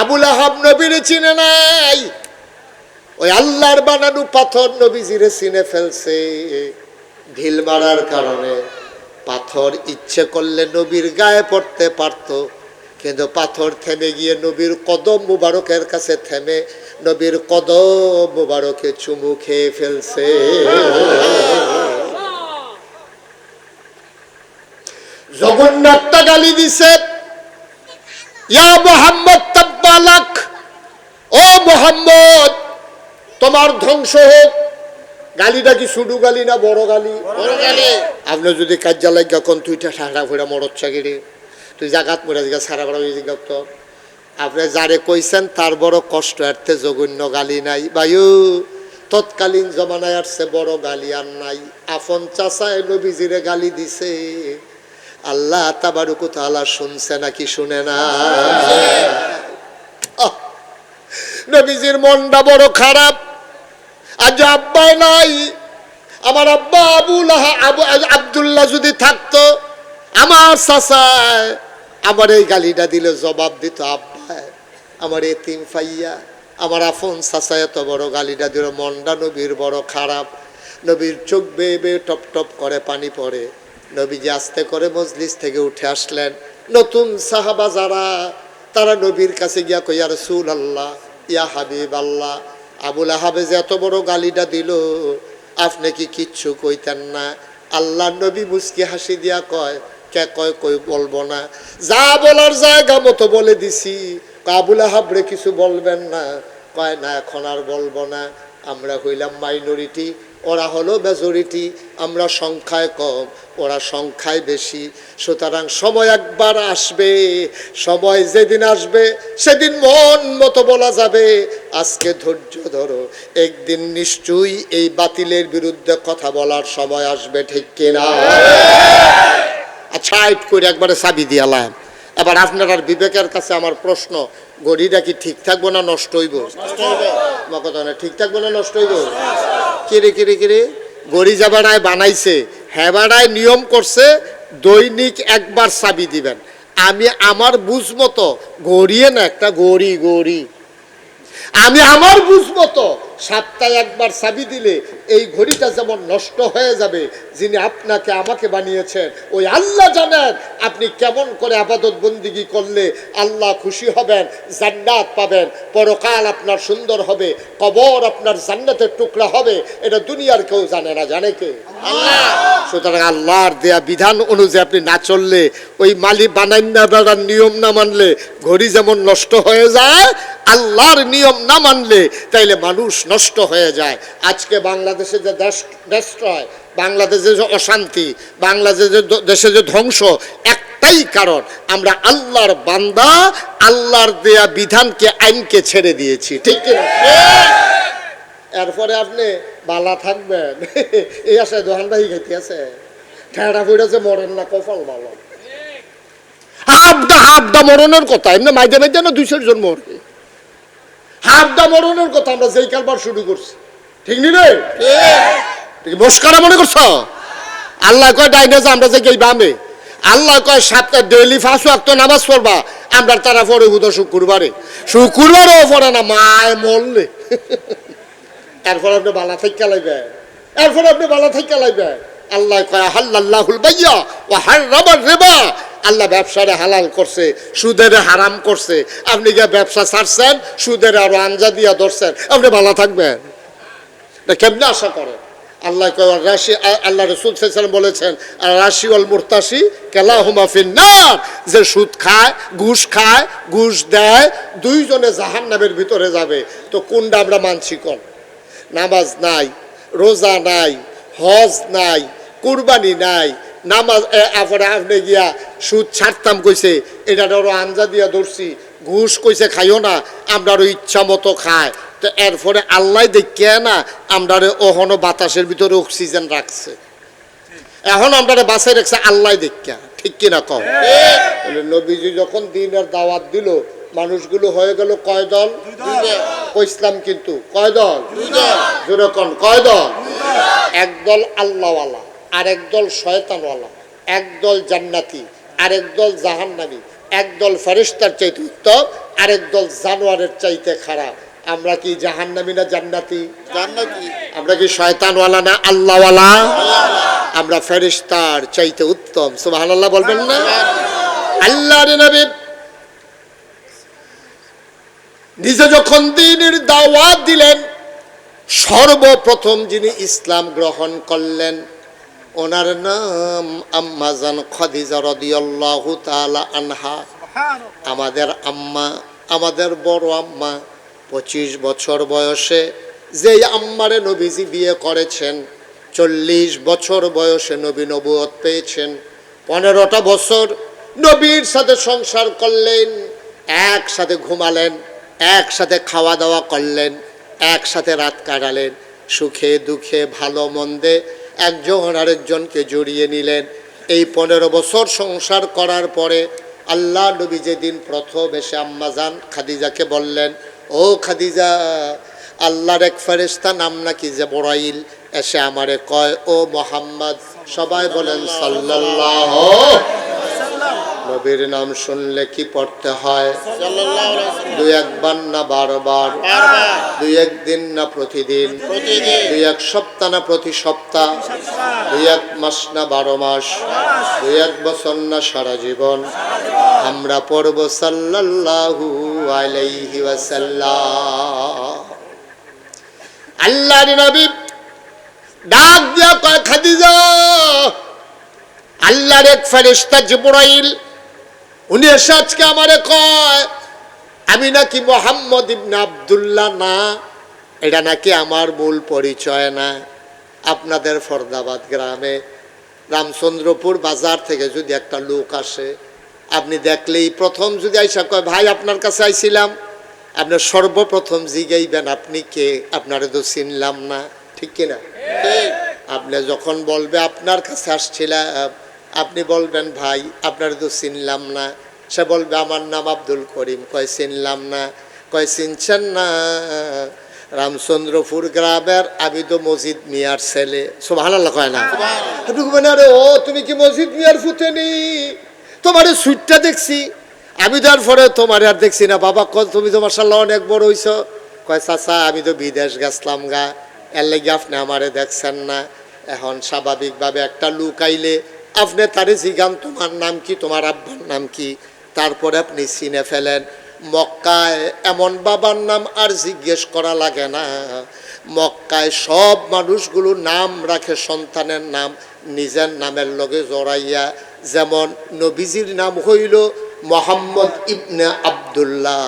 আবুল আহাব নবীর চিনে নাই। ওই আল্লাহর বানানো পাথর নবীজিরে চিনে ফেলছে। ঢিল মারার কারণে পাথর ইচ্ছে করলে নবীর গায়ে পড়তে পারতো, কিন্তু পাথর থেমে গিয়ে নবীর কদম মুবারকের কাছে থেমে নবীর কদম মুবারকে চুমু খেয়ে ফেলছে। জগন্নাথটা গালি দিছে, ইয়া মোহাম্মদ তাব্বালাক ও মোহাম্মদ তোমার ধ্বংস হোক। গালিটা কি শুধু গালি না বড় গালি? বড় গালি। আপনি যদি কাজ্যা লাগা কোন তুইটা সারা ফুড়া মরত চাকিরি তুই জাগাত মরে জিগা সারা বড় জিগা তো। আপনি যারে কইছেন তার বড় কষ্ট এরতে জঘন্য গালি নাই। বায়ু তৎকালীন জমানায় আসছে বড় গালি আর নাই। আফন চাচায় নবীজিরে গালি দিছে। আল্লাহ তাবারুকু তাআলা শুনছে নাকি শুনে না? নবীজির মনটা বড় খারাপ। আজ আব্বা নাই, আমার আব্বা আবুল আবু আবদুল্লাহ যদি থাকতো, আমার চাচায় আমার এই গালিটা দিলে, জবাব দিত আব্বা আমার এ তিন ফাইয়া, আমার আফন চাচায় এত বড় গালিটা দিল মন্ডা নবীর বড় খারাপ। নবীর চোখ বেয়ে বেয়ে টপ টপ করে পানি পড়ে। নবীজি আস্তে করে মজলিস থেকে উঠে আসলেন। নতুন সাহাবা যারা, তারা নবীর কাছে গিয়া কইয়া রসুল আল্লাহ ইয়া হাবিব আল্লাহ আবুল আহাবে যে এত বড় গালিটা দিল, আপনি কি কিচ্ছু কইতেন না? আল্লাহ নবী মুসকি হাসি দিয়া কয়, কে কয়, কই বলব না। যা বলার জায়গা মতো বলে দিছি। আবুল আহাবরে কিছু বলবেন না। কয়, না, এখন আর বলব না। আমরা হইলাম মাইনরিটি ওরা হলো মেজরিটি আমরা সংখ্যায় কম। ওরা সংখ্যায় বেশি। সুতরাং সময় একবার আসবে, সময় যেদিন আসবে, সেদিন মন মতো বলা যাবে, আজকে ধৈর্য ধরো, একদিন নিশ্চয়ই এই বাতিলের বিরুদ্ধে কথা বলার সময় আসবে, ঠিক কিনা আচ্ছা আইট করে একবারে চাবি দিয়ালাম এবার আপনার বিবেকের কাছে আমার প্রশ্ন গড়িটা কি ঠিক থাকব না নষ্ট হইব? আমার কথা না ঠিক থাকব না নষ্ট হইব? কিরে কিরে কিরে? গড়ি যাবাড়ায় বানাইছে হেবাড়ায় নিয়ম করছে, দৈনিক একবার চাবি দিবেন। আমি আমার বুঝ মতো গড়িয়ে না, একটা গড়ি গড়ি। আমি আমার বুঝ মতো সপ্তাহে একবার চাবি দিলে এই ঘড়িটা যেমন নষ্ট হয়ে যাবে যিনি আপনাকে আমাকে বানিয়েছেন ওই আল্লাহ জানেন আপনি কেমন করে আবাদত বন্দিগি করলে আল্লাহ খুশি হবেন জান্নাত পাবেন পরকাল আপনার সুন্দর হবে কবর আপনার জান্নাতের টুকরা হবে এটা দুনিয়ার কেউ জানে না জানে কে? আল্লাহ! সুতরাং আল্লাহর দেয়া বিধান অনুযায়ী আপনি না চললে ওই মালি বেড়ার নিয়ম না মানলে ঘড়ি যেমন নষ্ট হয়ে যায় আল্লাহর নিয়ম না মানলে তাইলে মানুষ নষ্ট হয়ে যায়। আজকে বাংলাদেশে যে দেশ দেশয় বাংলাদেশে যে অশান্তি, বাংলাদেশে যে দেশে যে ধ্বংস, একটাই কারণ, আমরা আল্লাহর বান্দা, আল্লাহর দেয়া বিধানকে, আইনকে ছেড়ে দিয়েছি। ঠিক কিনা এরপরে আপনি বালা থাকবেন। এই আসে দোহান ভাই খাইতে আছে। ঠেড়া ফুড়েছে মরেন না, কপাল ভালো। হাফদা হাফদা মরণের কথা। এমনি মাইদে মাইদে না দুইশো জন মরবে। হাফদা মরণের কথা আমরা যেই কালবার শুরু করছি। ঠিক নি মস্কারা মনে করছ? আল্লাহ কয়, ডাইনে যে, আমরা যে গেই বামে। আল্লাহ কয় সাতটা ডেইলি ফাঁসু আক্ত নামাজ পড়বা, আমরা তারা পড়ে হুদ শুক্রবারে। শুক্রবারও পড়ে না, মায় মরলে। এরপর আপনি বালা থেকে লাইবে এরপর আপনি বালা থেকে লাইবে আল্লাহ কয়, হাল্লাল্লাহুল বাইয়া ও হারাবার রেবা। আল্লাহ ব্যবসারে হালাল করছে, সুদের হারাম করছে। আপনি গিয়ে ব্যবসা ছাড়ছেন, সুদের আরও আঞ্জা দিয়া ধরছেন। আপনি ভালো থাকবেন। কেমনে আশা করেন? আল্লাহ রাশি আল্লাহ রসুল সাল্লাম বলেছেন রাশি অল মুরতাসি কেলা হুমাফিন না যে সুদ খায়, ঘুষ খায়, ঘুষ দেয়, দুইজনে জাহান নামের ভিতরে যাবে। তো কোনটা আমরা মানছি কোন? নামাজ নাই, রোজা নাই, হজ নাই কুরবানি নাই নামাজ আপরে আপনি গিয়া সুদ ছাড়তাম কইছে এটা ধরো আঞ্জা দিয়া ধরছি ঘুষ কইছে খাইও না আমরা আরও ইচ্ছা মতো খায়। তো এরপরে আল্লাহ দেখিয়া না আমরা ওহনো বাতাসের ভিতরে অক্সিজেন রাখছে। এখন আমরা বাসে রাখছে আল্লাহ দেখিয়া। ঠিক কিনা কম নবীজি যখন দিনের দাওয়াত দিল মানুষগুলো হয়ে গেল কয় দল? কইসলাম কিন্তু? কয় দল? জোরে কন কয় দল? একদল আল্লাহওয়ালা। আর একদল শয়তানওয়ালা একদল জান্নাতি আর একদল জাহান্নামী একদল ফেরেশতার চাইতে উত্তম আরেক দল জানোয়ারের চাইতে খারাপ। আমরা কি জাহান্নামী না জান্নাতি? জান্নাতি। আমরা কি শয়তানওয়ালা না আল্লাহওয়ালা? আমরা ফেরিস্তার চাইতে উত্তম। সুবহানাল্লাহ বলবেন না? আল্লাহ নবী নিজে যখন দিনের দাওয়াত দিলেন সর্বপ্রথম যিনি ইসলাম গ্রহণ করলেন ওনার নাম আম্মাজান খাদিজা রাদিয়াল্লাহু তাআলা আনহা। আমাদের আম্মা আমাদের বড় আম্মা পঁচিশ বছর বয়সে যেই আম্মারে নবীজি বিয়ে করেছেন চল্লিশ বছর বয়সে নবী নবুয়ত পেয়েছেন পনেরোটা বছর নবীর সাথে সংসার করলেন একসাথে ঘুমালেন একসাথে খাওয়া দাওয়া করলেন একসাথে রাত কাটালেন সুখে দুঃখে ভালো মন্দে একজন আরেকজনকে জড়িয়ে নিলেন। এই পনেরো বছর সংসার করার পরে আল্লাহ নবী যেদিন প্রথম এসে আম্মাজান খাদিজাকে বললেন, ও খাদিজা, আল্লাহর এক ফেরেস্তা নাম নাকি যে বড়াইল এসে আমারে কয়, ও মোহাম্মদ। সবাই বলেন, সাল্লাল্লাহ নবীর নাম শুনলে কি পড়তে হয়? দুই একবার না বারবার দুই একদিন না প্রতিদিন? দুই এক সপ্তাহ না প্রতি সপ্তাহ? দুই এক মাস না বারো মাস? দুই এক বছর না সারা জীবন? আমরা পড়ব সাল্লাল্লাহু আলাইহি ওয়াসাল্লাম। আল্লাহর নবী ডাক দিয়া কয়, খাদিজা! আল্লাহর এক ফেরেশতা জিবরাইল উনি এসে আজকে আমারে কয় আমি নাকি মোহাম্মদ ইবনে আব্দুল্লাহ না এটা নাকি আমার মূল পরিচয় না। আপনাদের ফরদাবাদ গ্রামে রামচন্দ্রপুর বাজার থেকে যদি একটা লোক আসে আপনি দেখলেই প্রথম যদি আইসা কয় ভাই আপনার কাছে আইছিলাম। আপনি সর্বপ্রথম জিগাইবেন আপনি কে? আপনারে তো চিনলাম না। ঠিক কিনা? আপনি যখন বলবে আপনার কাছে আসছিলাম আপনি বলবেন ভাই আপনার তো চিনলাম না। সে বলবে আমার নাম আব্দুল করিম। কয় চিনলাম না। কয় চিনছেন না? রামচন্দ্রপুর গ্রামের আমি তো মসজিদ মিয়ার ছেলে। সব ভালো কয় না? আপনি আরে ও তুমি কি মসজিদ মিয়ার ফুটেনি? তোমার সুইটটা দেখছি। আমি তো আর তারপরে তোমার আর দেখছি না। বাবা কল তুমি তো মার্শাল্লাহ অনেক বড় হইছ। কয় চাচা আমি তো বিদেশ গেছলাম গা। এর লেগে আপনি আমারে দেখছেন না। এখন স্বাভাবিকভাবে একটা লুক আইলে আপনি তারে জিগান, তোমার নাম কি? তোমার আব্বার নাম কি? তারপরে আপনি চিনে ফেলেন, মক্কায় এমন বাবার নাম আর জিজ্ঞেস করা লাগে না। মক্কায় সব মানুষগুলো নাম রাখে সন্তানের নাম, নিজের নামের লগে জড়াইয়া। যেমন নবীজির নাম হইল মোহাম্মদ ইবনে আব্দুল্লাহ।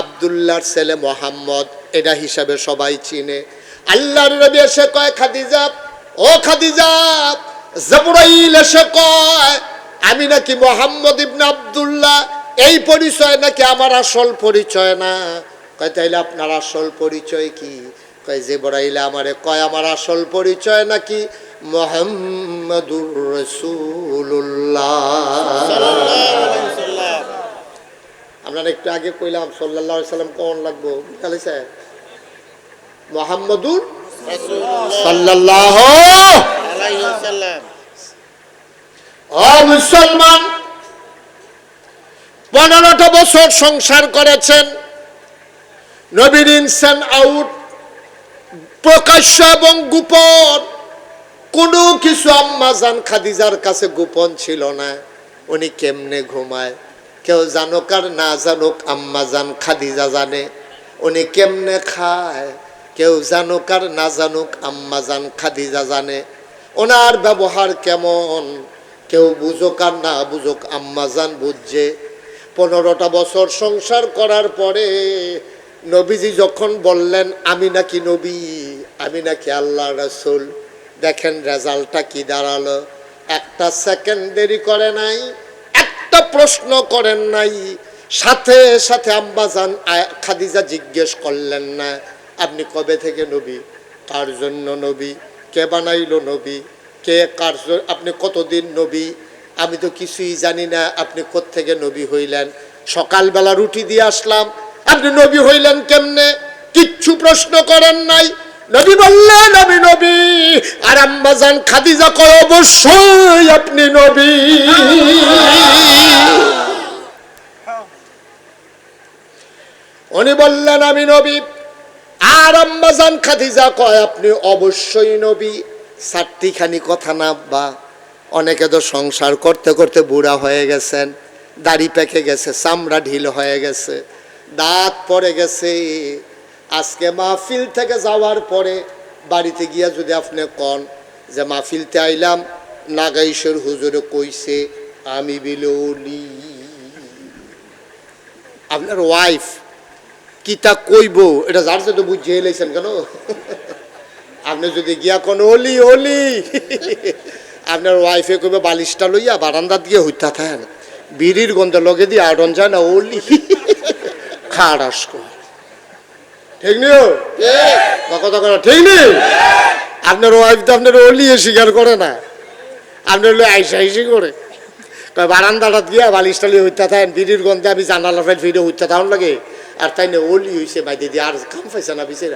আব্দুল্লাহর ছেলে মোহাম্মদ, এটা হিসাবে সবাই চিনে। আল্লাহর নবী এসে কয়, খাদিজা, ও খাদিজা জবরাইল এসে কয়, আমি নাকি মোহাম্মদ ইবনে আব্দুল্লাহ, এই পরিচয় নাকি আমার আসল পরিচয় না? কয়, তাইলে আপনার আসল পরিচয় কি? কয় যে বড়াইলে আমারে কয়, আমার আসল পরিচয় নাকি মোহাম্মদুর রসুল্লাহ আমরা একটু আগে কইলাম সাল্লাহ সাল্লাম কেমন লাগবো? স্যার মোহাম্মদুর মুসলমান, পনেরোটা বছর সংসার করেছেন। নবীন ইনসান আউট, প্রকাশ্য এবং গোপন, কোনো কিছু আম্মাজান খাদিজার কাছে গোপন ছিল না। উনি কেমনে ঘুমায়? কেউ জানুক আর না জানুক আম্মাজান খাদিজা জানে। উনি কেমনে খায়? কেউ জানুক আর না জানুক, আম্মা আম্মাজান খাদিজা জানে। ওনার ব্যবহার কেমন? কেউ বুঝুক আর না বুঝুক, আম্মা আম্মাজান বুঝছে। পনেরোটা বছর সংসার করার পরে নবীজি যখন বললেন, আমি নাকি নবী, আমি নাকি আল্লাহ রসুল। দেখেন রেজাল্টটা কি দাঁড়াল। একটা সেকেন্ড দেরি করে নাই, একটা প্রশ্ন করেন নাই। সাথে সাথে আম্বাজান খাদিজা জিজ্ঞেস করলেন না। আপনি কবে থেকে নবী? কার জন্য নবী? কে বানাইল নবী? কে কার আপনি কতদিন নবী? আমি তো কিছুই জানি না, আপনি থেকে নবী হইলেন? সকালবেলা রুটি দিয়ে আসলাম, আপনি নবী হইলেন কেমনে? কিচ্ছু প্রশ্ন করেন নাই। নবী বললেন, আমি নবী। আর আম্মাজান খাদিজা কয়, অবশ্যই আপনি নবী। উনি বললেন, আমি নবী। আর আম্মাজান খাদিজা কয়, আপনি অবশ্যই নবী। চারটিখানি কথা না বা অনেকে তো সংসার করতে করতে বুড়া হয়ে গেছেন, দাড়ি পেকে গেছে, চামড়া ঢিল হয়ে গেছে, দাঁত পড়ে গেছে। আজকে মাহফিল থেকে যাওয়ার পরে বাড়িতে গিয়া যদি আপনি কন যে মাহফিলতে আইলাম নাগাইশ্বর হুজুরে কইছে, আমি বিলৌলি আপনার ওয়াইফ কিতা কইব? এটা যার সাথে বুঝিয়ে এলাইছেন কেন? আপনি যদি গিয়া কোন অলি অলি! আপনার ওয়াইফে কইবে বালিশটা লইয়া বারান্দাত গিয়ে হইতা থাকেন। বিড়ির গন্ধ লগে দিয়ে আডন যায় না অলি! খাড়াস কর ঠিক নিও কথা কথা ঠিক নেই আপনার ওয়াইফ তো আপনার অলি স্বীকার করে না। আপনার হলো আইসা আইসি করে। কয় বারান্দাটাত গিয়া বালিশ টালি হইতা থাকেন বিড়ির গন্ধে আমি জানালা ফেল ফিরে হইতা থাকুন লাগে। আর তাই না ওলি হইছে বাইদে দিয়ে আর কাম পাইছে না বিছে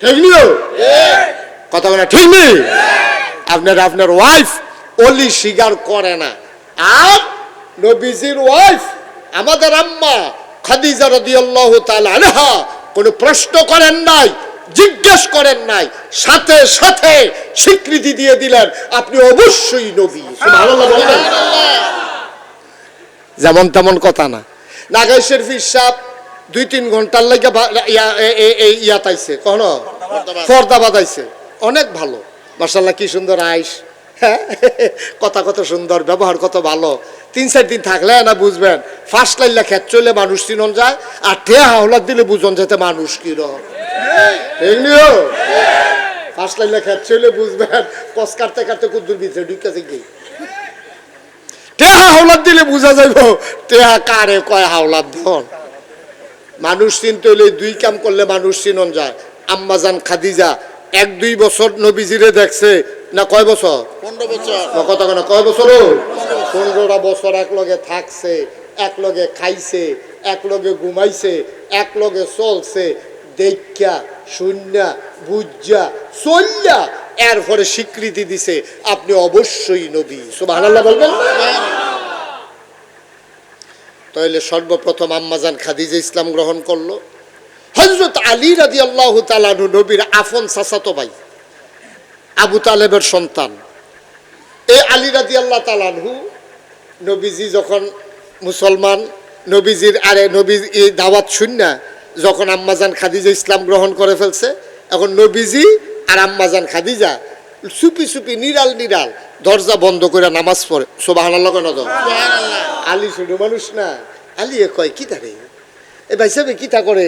ঠিক নিও? কথা বলা, ঠিক নেই আপনার আপনার ওয়াইফ অলি স্বীকার করে না। আর নবীজির ওয়াইফ আমাদের আম্মা খাদিজা রাদিয়াল্লাহু তাআলা আনহা কোনো প্রশ্ন করেন নাই, জিজ্ঞেস করেন নাই, সাথে সাথে স্বীকৃতি দিয়ে দিলেন, আপনি অবশ্যই নবী। যেমন তেমন কথা না। নাগাই শরীফ সাহেব দুই তিন ঘণ্টার লাগে এই ইয়া তাইছে কখন? ফর্দাবাদ। ফর্দা অনেক ভালো। মার্শাল্লাহ কি সুন্দর আইস। হ্যাঁ? কথা কত সুন্দর ব্যবহার কত ভালো। তিন চার দিন থাকলে না বুঝবেন ফার্স্ট লাইনলা খেত চলে মানুষ চিনন যায় আর টে হাওলার দিলে বুঝন যেতে মানুষ কি নিও ফার্স্ট লাইনলা খেত চলে বুঝবেন কস কাটতে কাটতে কুদ্দুর ভিতরে ঢুকেছে কি? টেহা হাওলাত দিলে বোঝা যাইব টেহা কারে কয় হাওলাত ধন। মানুষ চিনতে হলে দুই কাম করলে মানুষ চিনন যায়। আম্মাজান খাদিজা এক দুই বছর নবীজিরে দেখছে না কয় বছর? পনেরো বছর। না কেন কয় বছর? পনেরোটা বছর একলগে থাকছে একলগে খাইছে একলগে ঘুমাইছে একলগে চলছে দেখা শূন্য বুঝা চল্যা এর পরে স্বীকৃতি দিছে, আপনি অবশ্যই নবী। সুবহানাল্লাহ বলবেন? তাহলে সর্বপ্রথম আম্মাজান খাদিজা ইসলাম গ্রহণ করল। হজরত আলী রাদি আল্লাহ তালানু নবীর আফন সাসাতো ভাই, আবু তালেবের সন্তান। এই আলী রাদি আল্লাহ তালানহু নবীজি যখন মুসলমান, নবীজির আরে নবী দাওয়াত শুননা যখন আম্মাজান খাদিজা ইসলাম গ্রহণ করে ফেলছে এখন নবীজি আর আম্মাজান খাদিজা চুপি চুপি নিরাল নিরাল দরজা বন্ধ করে নামাজ পড়ে। সোবাহ। আলী ছোট মানুষ না আলী এ কয় কি তারে? এ ভাই সাহেব কিতা করে?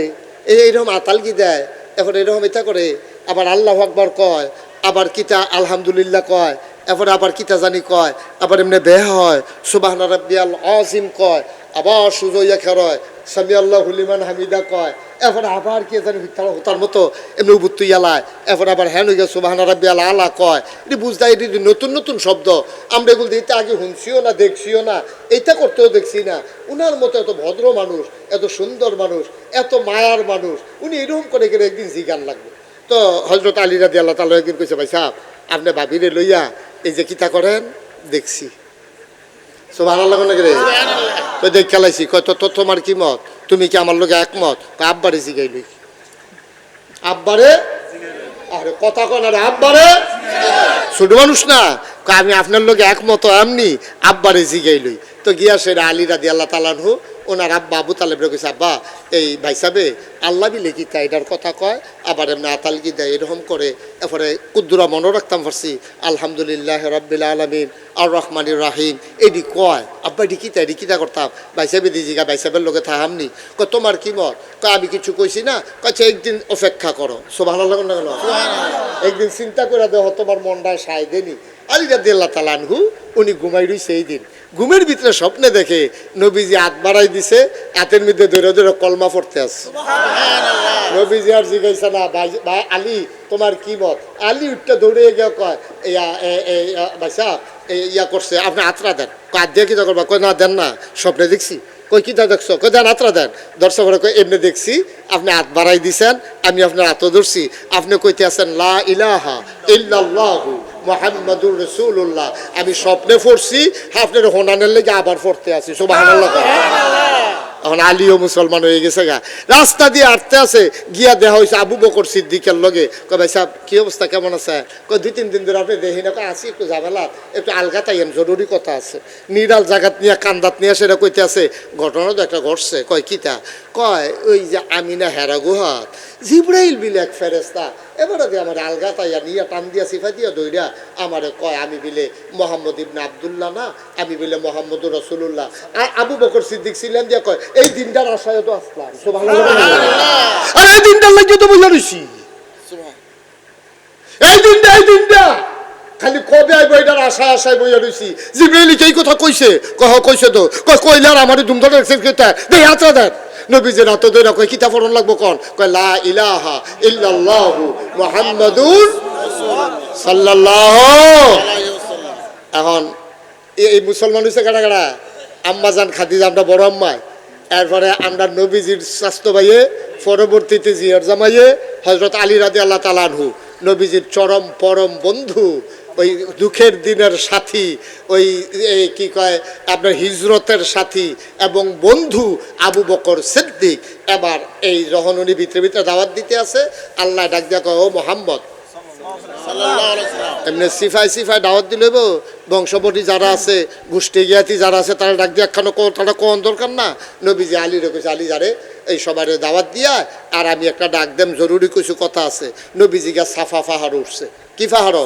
এই এইরকম আতাল কি দেয়? এখন এরকম এটা করে আবার আল্লাহ আকবর কয় আবার কিতা আলহামদুলিল্লাহ কয় এরপরে আবার কিতা জানি কয় আবার এমনি বেহ হয় সুবাহ রাব্বিয়াল আজিম কয় আবার সুজইয়া খেরয় সামি আল্লাহ হুলিমান হামিদা কয় এরপর আবার কি জানি ভিতর হতার মতো এমনি উবুত্তু ইয়ালায় এখন আবার হ্যান হয়ে গেছে সুবাহ রাব্বিয়াল আলা কয়। এটি বুঝতে এটি নতুন নতুন শব্দ। আমরা এগুলো দিতে আগে শুনছিও না দেখছিও না। এইটা করতেও দেখছি না। উনার মতো এত ভদ্র মানুষ এত সুন্দর মানুষ এত মায়ার মানুষ উনি এরকম করে গেলে একদিন জিগান লাগবে। তো হজরত আলী রাদি আল্লাহ তালা একদিন কইছে ভাই সাহেব আপনি ভাবিরে লইয়া এই যে কিতা করেন দেখছি। সোভান আল্লাহ রে তো দেখ খেলাইছি কয় তো তো তোমার কি মত? তুমি কি আমার লোক একমত? আব্বারে জিগাইলি। আব্বারে? আরে কথা কন আরে আব্বারে? ছোট মানুষ না। আমি আপনার লোকে একমত এমনি আব্বারে জিগাই লই। তো গিয়া সেরা আলী রাদি আল্লাহ তালানহু ওনার আব্বা আবু তালেবরে কইছে আব্বা এই ভাই সাবে আল্লাহ বিলে কি তাই এটার কথা কয়? আবার এমনি আতাল কি দেয় এরকম করে। এরপরে কুদ্দুরা মনে রাখতাম পারছি আলহামদুলিল্লাহ রব্বিল আলমিন আর রহমানির রাহিম। এডি কয় আব্বা এটি কি তাই এডি কিতা করতাম? ভাই সাহেব দি জিগা ভাই সাহেবের লোকে থাহামনি কয় তোমার কি মত? কয় আমি কিছু কইছি না। কয়েছে একদিন অপেক্ষা করো। সোভান একদিন চিন্তা করে দেহ তোমার মনটা সাই দেনি আলী রাদি আল্লাহ তালানহু উনি ঘুমাই রইছে এই দিন। ঘুমের ভিতরে স্বপ্নে দেখে নবীজি হাত বাড়াই দিছে হাতের মধ্যে ধরে ধরে কলমা পড়তে আসছে নবীজি আর জিজ্ঞাসা না ভাই ভাই আলী তোমার কি মত? আলী উঠতে দৌড়ে গিয়ে কয় এ- ইয়া, ইয়া করছে আপনি আত্রা দেন। হাত দিয়ে কিতা করবা কয় না দেন না স্বপ্নে দেখছি। কই কিতা দেখছ? কই দেন আত্রা দেন। দর্শকরা কই এমনি দেখছি আপনি হাত বাড়াই দিছেন আমি আপনার হাত ধরছি। আপনি কইতে আছেন লা ইলাহা ইল্লাল্লাহু। মোহাম্মদুর রসুল্লাহ আমি স্বপ্নে পড়ছি আপনার হোনানের লেগে আবার পড়তে আছি এখন আলীও মুসলমান হয়ে গেছে গা। রাস্তা দিয়ে আটতে আছে গিয়া দেখা হয়েছে আবু বকর সিদ্দিকের লগে। কয় ভাই সাহেব কি অবস্থা? কেমন আছে? কয় দুই তিন দিন ধরে আপনি দেখি না। কয়, আছি একটু ঝামেলা একটু আলগা তাইয়েন জরুরি কথা আছে। নিরাল জাগাত নিয়ে কান্দাত নিয়ে সেটা কইতে আছে ঘটনা তো একটা ঘটছে। কয় কিতা? কয় ওই যে আমিনা হেরা গুহাত জিব্রাইল বিলে এক ফেরেস্তা এবারে দিয়ে আমার আলগা তাইয়া নিয়ে টান দিয়া সিফা দিয়া দইরা আমারে কয় আমি বিলে মোহাম্মদ ইবনে আবদুল্লাহ না আমি বিলে মোহাম্মদ রসুল্লাহ আবু বকর সিদ্দিক ছিলেন দিয়া কয় এই দিনটার আশায় তো আসলাম। আর এই দিনটার লাগিয়ে তো বুঝা রইছি এই দিনটা এই দিনটা! খালি কবে আইব এটার আশায় আশায় বইয়া রইছি। জিব্রাইল এই কথা কইছে। কহ কইছে তো? কয় কইলার আমারে দুমধর এক্সেস কেতা দে হাতরা দেন। নবীজি রাত দইরা কয় কিতা পড়ন লাগবো কোন? কয়, লা ইলাহা ইল্লাল্লাহু মুহাম্মাদুর সাল্লাল্লাহু এখন এই- মুসলমান হইছে কাটা কাটা আম্মা জান, খাদিজা, আমরা বড় আম্মায় এরপরে আমরা নবীজির স্বাস্থ্য ভাইয়ে, পরবর্তীতে জিয়ার জামাইয়ে হজরত আলী রাদি আল্লাহ তালানহু নবীজির চরম পরম বন্ধু। ওই দুঃখের দিনের সাথী, ওই কি কয়, আপনার হিজরতের সাথী এবং বন্ধু আবু বকর সিদ্দিক এবার এই রহনী ভিতরে ভিতরে দাওয়াত দিতে আছে। আল্লাহ ডাক ও মোহাম্মদ এমনি সিফাই সিফাই দাওয়াত দিলে বো বংশপতি যারা আছে গোষ্ঠী জ্ঞাতি যারা আছে তারা ডাক দিয়ে একখানো তারা কোন দরকার না? নবীজি আলী রেখেছে আলী যারে এই সবার দাওয়াত দিয়া আর আমি একটা ডাক দেম জরুরি কিছু কথা আছে। নবীজি গা সাফা পাহাড় উঠছে। কি পাহাড়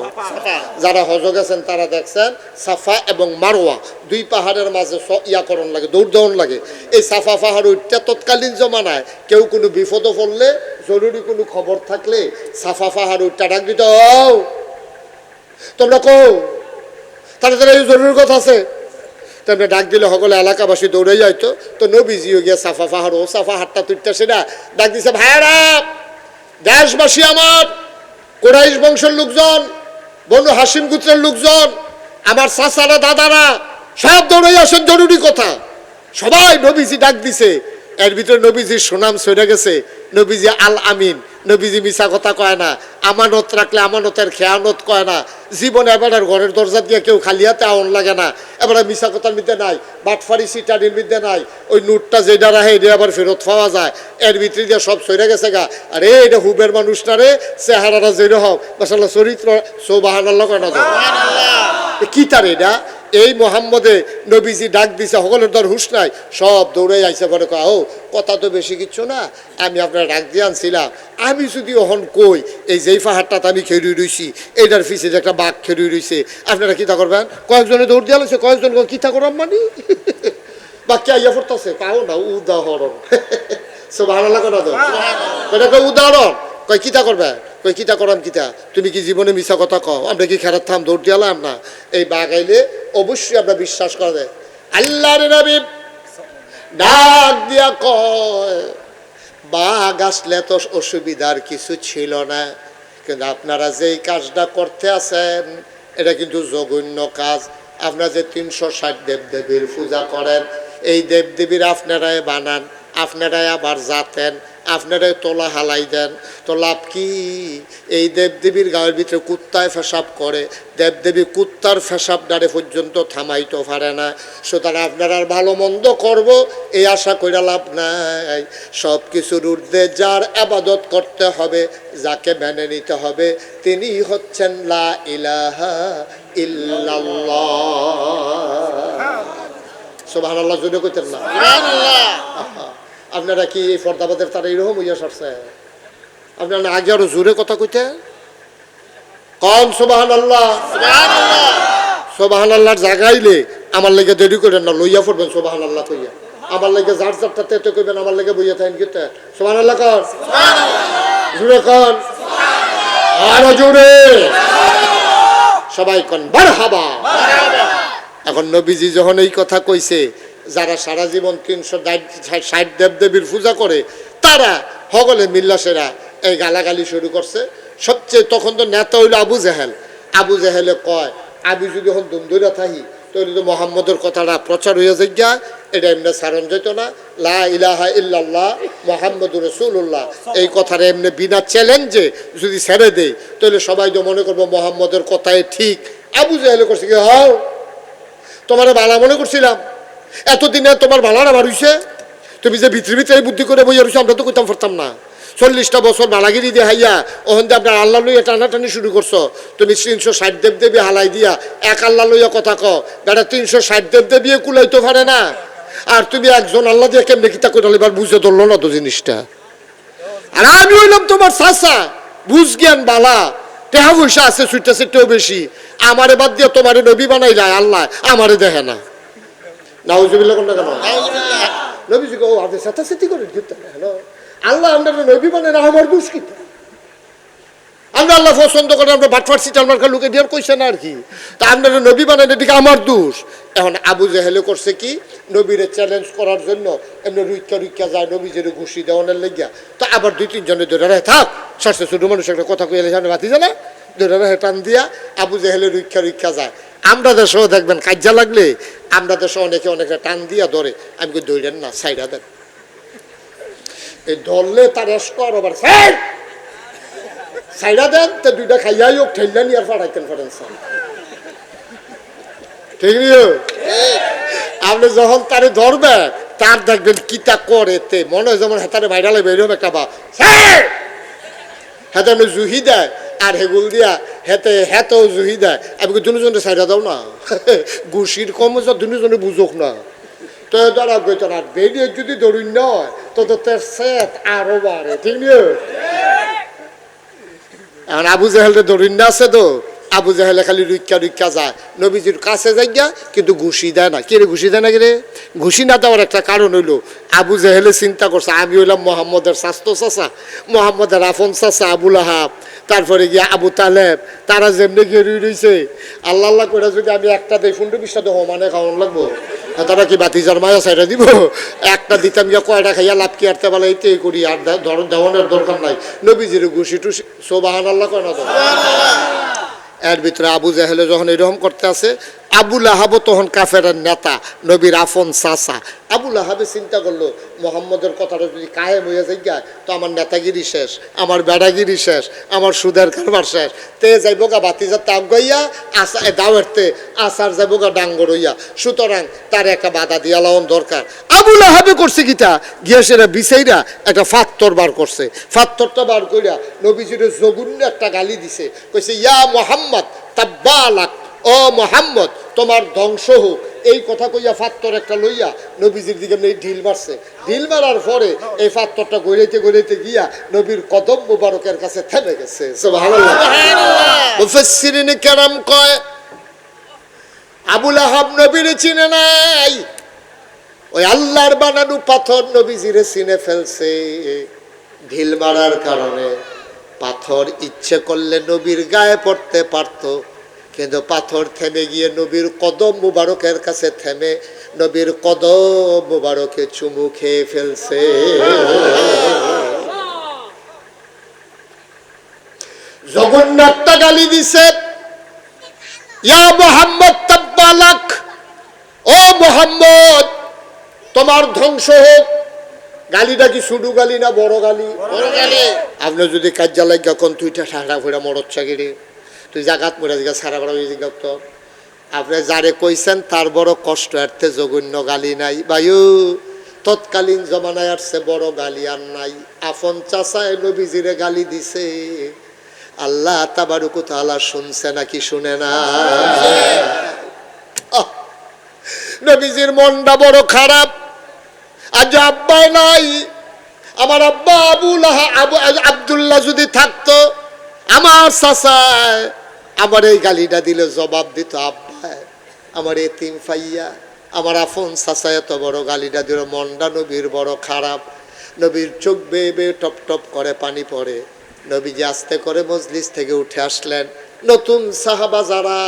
যারা হজ গেছেন তারা দেখছেন সাফা এবং মারোয়া দুই পাহাড়ের মাঝে ইয়াকরণ লাগে দৌড় দৌড় লাগে। এই সাফা পাহাড় উঠতে তৎকালীন জমানায় কেউ কোনো বিপদ পড়লে জরুরি কোনো খবর থাকলে সাফা পাহাড় উঠতে ডাক দিত তোমরা কও তারা তারা এই জরুরি কথা আছে। তোমরা ডাক দিলে সকলে এলাকাবাসী দৌড়ে যাইতো তো। নবীজিও গিয়ে সাফা পাহাড় ও সাফা হাটটা তুলতে সেটা ডাক দিছে ভাইরা দেশবাসী আমার, কোরাইশ বংশের লোকজন, বনু হাসিম গুত্রের লোকজন, আমার চাচারা, দাদারা, সব দৌড়ে আসেন, জরুরি কথা। সবাই নবীজি ডাক দিছে। এর ভিতরে নবীজির সুনাম সরে গেছে। নবীজি আল আমিন। নবীজি মিশা কথা কয় না আমানত রাখলে আমানতের খেয়ানত কয় না। জীবনে এবার আর ঘরের দরজা দিয়ে কেউ খালি হাতে আউন লাগে না। এবার মিশা কথার মধ্যে নাই বাটফারি সিটারির মধ্যে নাই। ওই নোটটা যেটা রাখে এটা আবার ফেরত পাওয়া যায়। এর ভিতরে দিয়ে সব সরে গেছে গা। আরে এটা হুবের মানুষ না রে চেহারাটা হোক মাসাল্লাহ চরিত্র সৌবাহান আল্লাহ কয় না কি তার এটা? এই মোহাম্মদে নবীজি ডাক দিছে সকলের দর হুশ নাই সব দৌড়ে আইসে কয় ও কথা তো বেশি কিচ্ছু না আমি আপনার ডাক দিয়ে আনছিলাম। আমি যদি ওহন কই এই যেই পাহাড়টাতে আমি খেড়ুই রইছি এইটার পিছে যে একটা বাঘ খেড়ুই রইছে আপনারা কিতা করবেন? কয়েকজনে দৌড় দিয়ে আলোছে কয়েকজন কয়, কিতা করাম মানে? বাক্য আইয়া পড়তেছে? পাও না উদাহরণ। সব ভালো লাগে না তো এটা কয় উদাহরণ। কয়, কিতা করবে? কই কিতা করাম কিতা? তুমি কি জীবনে মিছা কথা কও? আমরা কি খেরার থাম, দৌড় দিয়ালাম না? এই বাঘ আইলে অবশ্যই আমরা বিশ্বাস করা যায়। আল্লাহর নবী ডাক দিয়া কয়, বাঘ আসলে তো অসুবিধার কিছু ছিল না, কিন্তু আপনারা যেই কাজটা করতে আছেন, এটা কিন্তু জঘন্য কাজ। আপনারা যে তিনশো ষাট দেবদেবীর পূজা করেন, এই দেবদেবীর আপনারাই বানান, আপনারাই আবার জাতেন আপনারাই তোলা হালাই দেন। তো লাভ কি? এই দেবদেবীর গায়ের ভিতরে কুত্তায় ফেসাব করে। দেবদেবী কুত্তার ফেসাব ডারে পর্যন্ত থামাইতে পারে না। সুতরাং আপনারা ভালো মন্দ করব, এই আশা কইরা লাভ নাই। সব কিছুর ঊর্ধ্বে যার আবাদত করতে হবে, যাকে মেনে নিতে হবে, তিনি হচ্ছেন লা ইলাহা ইল্লাল্লাহ। সুবহানাল্লাহ জুড়ে কইতেন না। সুবহানাল্লাহ। আপনারা কি এই ফর্দাবাদের তারা এরকম হইয়া সারছে? আপনারা আগে আরও জোরে কথা কইতে? কম সোবাহান আল্লাহ সোবাহান আল্লাহর জাগাইলে আমার লেগে দেরি করেন না, লইয়া পড়বেন সোবাহান আল্লাহ কইয়া। আমার লেগে যার যারটা তেতে কইবেন, আমার লেগে বইয়া থাকেন কিতে সোবাহান আল্লাহ কর জোরে কন। আরও জোরে। সবাই কন বার হাবা এখন নবীজি যখন এই কথা কইছে যারা সারা জীবন তিনশো ষাট দেব দেবীর পূজা করে, তারা হগলে মিল্লাসেরা এই গালাগালি শুরু করছে। সবচেয়ে তখন তো নেতা হইল আবু জেহেল। আবু জেহেলে কয়, আমি যদি এখন দুমদুরা থাকি, তাহলে তো মোহাম্মদের কথাটা প্রচার হয়ে যাইয়া এটা এমনি সারণ যেত না। লা ইলাহা ইল্লাল্লাহ মোহাম্মদ রসুল্লাহ এই কথাটা এমনি বিনা চ্যালেঞ্জে যদি ছেড়ে দেয় তাহলে সবাই তো মনে করব মোহাম্মদের কথাই ঠিক। আবু জেহেলে করছে কি? হাও, তোমার বালা মনে করছিলাম। এতদিনে তোমার ভালার আমার হইছে? তুমি যে ভিতরে ভিতরে বুদ্ধি করে বইয়া রয়েছো আমরা তো কইতাম পারতাম না। চল্লিশটা বছর বালাগিরি দিয়ে হাইয়া ওখান দিয়ে আপনার আল্লাহ লইয়া টানাটানি শুরু করছ। তুমি তিনশো ষাট দেব দেবী হালাই দিয়া, এক আল্লাহ লইয়া কথা ক বেটা, তিনশো ষাট দেব দেবী কুলাইতে পারে না। আর তুমি একজন আল্লাহ দিয়ে কেমনে কিতা করে এবার বুঝে ধরলো না তো জিনিসটা। আর আমি হইলাম তোমার চাষা বুঝ জ্ঞান বালা। টেহা পয়সা আছে সুইটা সেটাও বেশি। আমারে বাদ দিয়ে তোমারে নবী বানাই যায় আল্লাহ আমারে দেখে না। নাউজুবিল্লাহ কোনটা কেন। নবীজিকে ও করে দিতে আল্লাহ আমরা নবী বানাই না আমার কি? আমরা আল্লাহ পছন্দ করে আমরা বাটফার সিটাল মার্কা লুকে দিয়ে কইছে না আর কি? তা আপনারা নবী বানাই এদিকে আমার দোষ। এখন আবু জেহেলে করছে কি? নবীরে চ্যালেঞ্জ করার জন্য এমনি রুইকা রুইকা যায় নবীজের ঘুষি দেওয়ানের লেগিয়া। তো আবার দুই তিনজনে ধরে থাক সারছে ছোট মানুষ একটা কথা কইলে সামনে বাতি জানা টান দিয়া আবু জেহেলে রুইকা রুইকা যায়। আমরা দেশেও দেখবেন কাজ্যা লাগলে আমরা দেশে অনেকে অনেকে টান দিয়া ধরে। আমি কই দৌড়েন না সাইডা দেন। এই ধরলে তার আবার সাইড সাইডা দেন, তো দুইটা খাইয়াই হোক ঠেললেন আর ফাটাইতেন ফাটেন স্যার। ঠিক আপনি যখন তারে ধরবে, তার দেখবেন কিতা করে তে। মনে হয় যেমন হেতারে ভাইরালে বেরোবে একটা বা হেতে জুহি দেয়। আর হেগুল দিয়া হেতে, হেতেও জুহি দেয়। আমি দুজনে সাইডা দাও না। ঘুষির কম দুজনে বুঝুক না। তো ধরা গইত না বেরিয়ে যদি ধরুন নয় তো তো তার সেট আরও বাড়ে ঠিক নিও এখন আবু জাহেলের দরিন না আছে তো। আবু জাহেলে খালি রুইকা রুইকা যায়। নবীজির কাছে যাই গিয়া, কিন্তু ঘুষি দেয় না। কে রে ঘুষি দেয় না কে রে ঘুষি না দেওয়ার একটা কারণ হইল, আবু জাহেলে চিন্তা করছে, আমি হইলাম মোহাম্মদের স্বাস্থ্য চাচা, মোহাম্মদের আফন চাচা আবুল আহাব। তারপরে গিয়ে আবু তালেব তারা যেমনি গিয়ে রুই রইছে আল্লাহ আল্লাহ করে যদি আমি একটা দেই ফুন্ডু বিশটা দেবো মানে খাওয়ান লাগবো? তারা কি বাতি বাতিজার মায়া সাইডে দিব? একটা দিতাম গিয়া কয়টা খাইয়া লাভ কি আরতে বলে এইটাই করি আর ধরন ধরনের দরকার নাই। নবীজির ঘুষি টুসি সোবাহান আল্লাহ কয় না এর ভিতরে আবু জাহেলে যখন এরকম করতে আছে আবুল আহাবও তখন কাফেরের নেতা নবীর আফন সাসা আবুল আহাবে চিন্তা করল মোহাম্মদের কথাটা যদি কায়েম হয়ে যায় গা, তো আমার নেতাগিরি শেষ আমার বেড়াগিরি শেষ আমার সুদের কারবার শেষ। তে যাইব গা বাতিজার তাপ গাইয়া আসা দাওয়ারতে আসার যাইব গা ডাঙ্গর হইয়া। সুতরাং তার একটা বাধা দিয়া লাওন দরকার। আবুল আহাবে করছে কিটা? গিয়া সেটা বিছাইরা একটা ফাত্তর বার করছে। ফাত্তরটা বার কইরা নবীজির জগুন্য একটা গালি দিছে। কইছে ইয়া মোহাম্মদ তাব্বালাক ও মোহাম্মদ তোমার ধ্বংস হোক। এই কথা কইয়া ফাত্তর একটা লইয়া নবীজির দিকে এমনি ঢিল মারছে। ঢিল মারার পরে এই ফাত্তরটা গড়াইতে গড়াইতে গিয়া নবীর কদম মুবারকের কাছে থেমে গেছে। মুফাসসিরিনে কেরাম কয় আবুল আহাব নবীর চিনে নাই। ওই আল্লাহর বানানো পাথর নবীজিরে চিনে ফেলছে। ঢিল মারার কারণে পাথর ইচ্ছে করলে নবীর গায়ে পড়তে পারত। কিন্তু পাথর থেমে গিয়ে নবীর কদম মুবারকের কাছে থেমে নবীর কদম মুবারকে চুমু খেয়ে ফেলছে। জগন্নাথটা গালি দিছে ইয়া মোহাম্মদ তাব্বালাক ও মোহাম্মদ তোমার ধ্বংস হোক। গালিটা কি শুধু গালি না বড় গালি? বড় গালি। আপনি যদি কাজ্যা লাগিয়া কোন তুইটা ঠাড়া ফুড়া মরত চাকরি তুই জাগাত মরে জিগা সারা বড় জিগা তো আপনি যারে কইছেন, তার বড় কষ্ট এরতে জঘন্য গালি নাই। বায়ু তৎকালীন জমানায় আসছে বড় গালি আর নাই। আফন চাষায় নবীজিরে গালি দিছে। আল্লাহ তাবারুকু তাআলা শুনছে নাকি শুনে না? নবীজির মনটা বড় খারাপ। আজ আব্বা নাই। আমার আব্বা আবুল আবু আবদুল্লাহ যদি থাকতো, আমার চাচায় আমার এই গালিটা দিলে জবাব দিত, আব্বা, আমার এতিম ফাইয়া, আমার আফন চাচা এত বড় গালিটা দিল মন্ডা নবীর বড় খারাপ। নবীর চোখ বেয়ে বেয়ে টপ টপ করে পানি পড়ে। নবীজি আস্তে করে মজলিস থেকে উঠে আসলেন। নতুন সাহাবা যারা,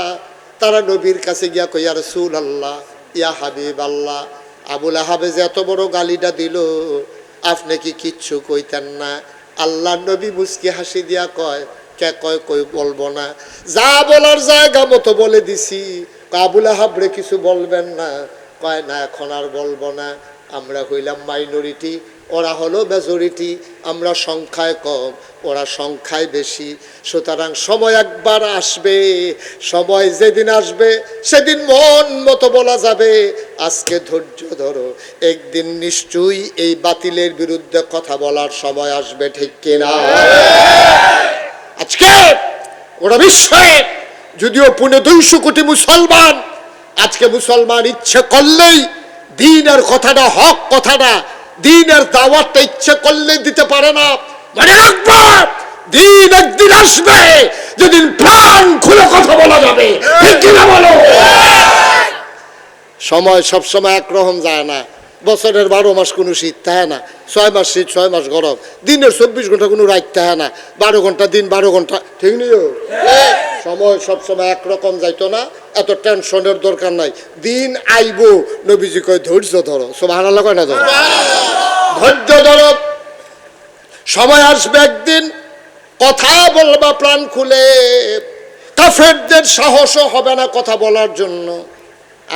তারা নবীর কাছে গিয়া কইয়া রসুল আল্লাহ ইয়া হাবিব আল্লাহ আবুল আহাবে যে এত বড় গালিটা দিল, আপনি কি কিচ্ছু কইতেন না? আল্লাহ নবী মুসকি হাসি দিয়া কয় কে কয়, কই বলব না। যা বলার জায়গা মতো বলে দিছি। আবুল আহাবরে কিছু বলবেন না। কয়, না, এখন আর বলব না। আমরা হইলাম মাইনরিটি ওরা হলো মেজরিটি আমরা সংখ্যায় কম, ওরা সংখ্যায় বেশি। সুতরাং সময় একবার আসবে। সময় যেদিন আসবে, সেদিন মন মতো বলা যাবে। আজকে ধৈর্য ধরো। একদিন নিশ্চয়ই এই বাতিলের বিরুদ্ধে কথা বলার সময় আসবে, ঠিক কিনা? আজকে ওরা বিশ্বে যদিও পুনে দুইশো কোটি মুসলমান, আজকে মুসলমান ইচ্ছে করলেই দিনের কথাটা, হক কথাটা, দিনের দাওয়াতটা ইচ্ছে করলেই দিতে পারে না। মানে রাখবা, দিন একদিন আসবে, যেদিন প্রাণ খুলে কথা বলা যাবে। বলো? সময় সবসময় একরকম যায় না। বছরের বারো মাস কোনো শীত থাকে না, ছয় মাস শীত, ছয় মাস গরম। দিনের চব্বিশ ঘণ্টা কোনো রাত থাকে না, বারো ঘণ্টা দিন, বারো ঘণ্টা। ঠিক নেই সময় সবসময় একরকম যাইতো না, এত টেনশনের দরকার নাই। দিন আইব, নবীজি কয়, ধৈর্য ধরো। সব হারালা কয় না ধরো? ধৈর্য ধরো। সময় আসবে একদিন, কথা বলবা, প্রাণ খুলে। কাফেরদের সাহসও হবে না কথা বলার জন্য।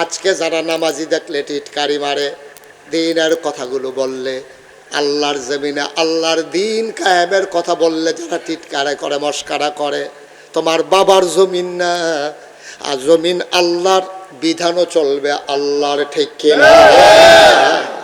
আজকে যারা নামাজি দেখলে টিটকারি মারে দিনের কথাগুলো বললে, আল্লাহর জমিনে আল্লাহর দিন কায়েমের কথা বললে যারা টিটকারা করে, মস্কারা করে, তোমার বাবার জমিন না। আর জমিন আল্লাহর বিধানও চলবে, আল্লাহর ঠিক কিনা।